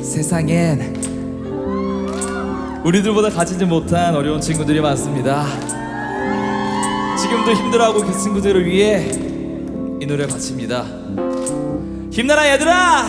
세상엔 우리들보다 가지지 못한 어려운 친구들이 많습니다. 지금도 힘들어하고 그 친구들을 위해 이 노래 바칩니다. 힘내라 얘들아!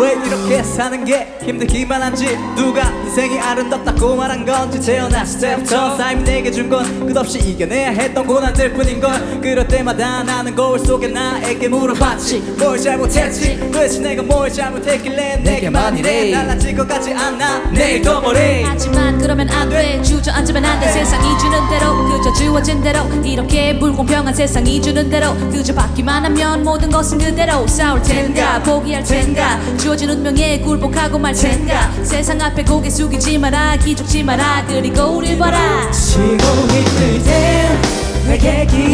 왜 이렇게 사는 게 힘들기만 한지 누가 인생이 아름답다고 말한 건지 태어났을 때부터 삶이 내게 준 건 끝없이 이겨내야 했던 고난들 뿐인걸. 그럴 때마다 나는 거울 속에 나에게 물어봤지. 뭘 잘못했지? 도대체 내가 뭘 잘못했길래 내게만 이래? 달라질 것 같지 않아? 내일 더 머리 하지만 그러면 안돼. 주저앉으면 안돼. 세상이 주는 주어진 대로 이렇게 불공평한 세상이 주는 대로 그저 받기만 하면 모든 것은 그대로 싸울 텐가 포기할 텐가 주어진 운명에 굴복하고 말 텐가. 세상 앞에 고개 숙이지 마라 기죽지 마라 그리고 우릴 봐라. 지고 있을 땐 내게 기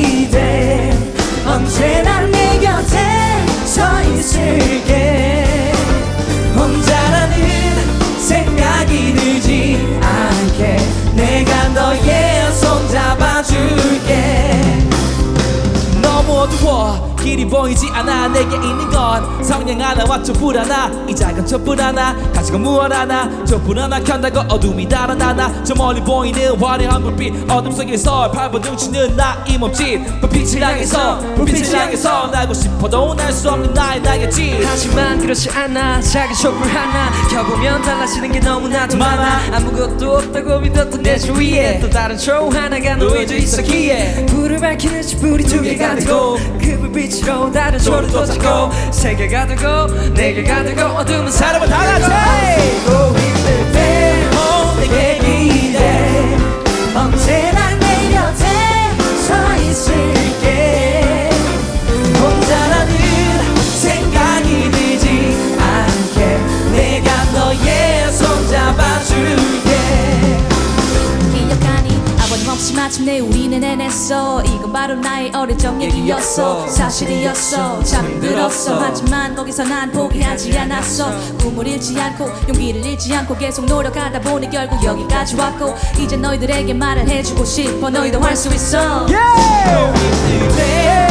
너무 어두워 길이 보이지 않아 내게 있는 건 성냥 하나와 촛불 하나 이 작은 촛불 하나 가지고 무얼 하나 촛불 하나 켠다고 어둠이 달아나나 저 멀리 보이는 화려한 불빛 어둠 속에서 발버 등치는 나 이 몸짓. 불빛을 향해서 불빛을 향해서 날고 싶어도 날 수 없는 나의 날개짓 하지만 그렇지 않아 작은 촛불 하나 켜보면 달라지는 게 너무나도 많아. 아무것도 없다고 믿었던 내 주위에 또 다른 초 하나가 놓여져 있었기에. 불을 밝히는 촛불이 두 개가 되고 그 불빛 으로 다른 초를 꽂고 세 개가 되고 네 개가 되고 어둠은 사람은 다 같이 마침내 우리는 해냈어. 이건 바로 나의 어릴 적 얘기였어. 사실이었어. 참 힘들었어. 하지만 거기서 난 포기하지 않았어. 꿈을 잃지 않고 용기를 잃지 않고 계속 노력하다 보니 결국 여기까지 왔고 이제 너희들에게 말을 해주고 싶어. 너희도 할 수 있어. 내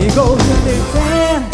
지고 힘들 땐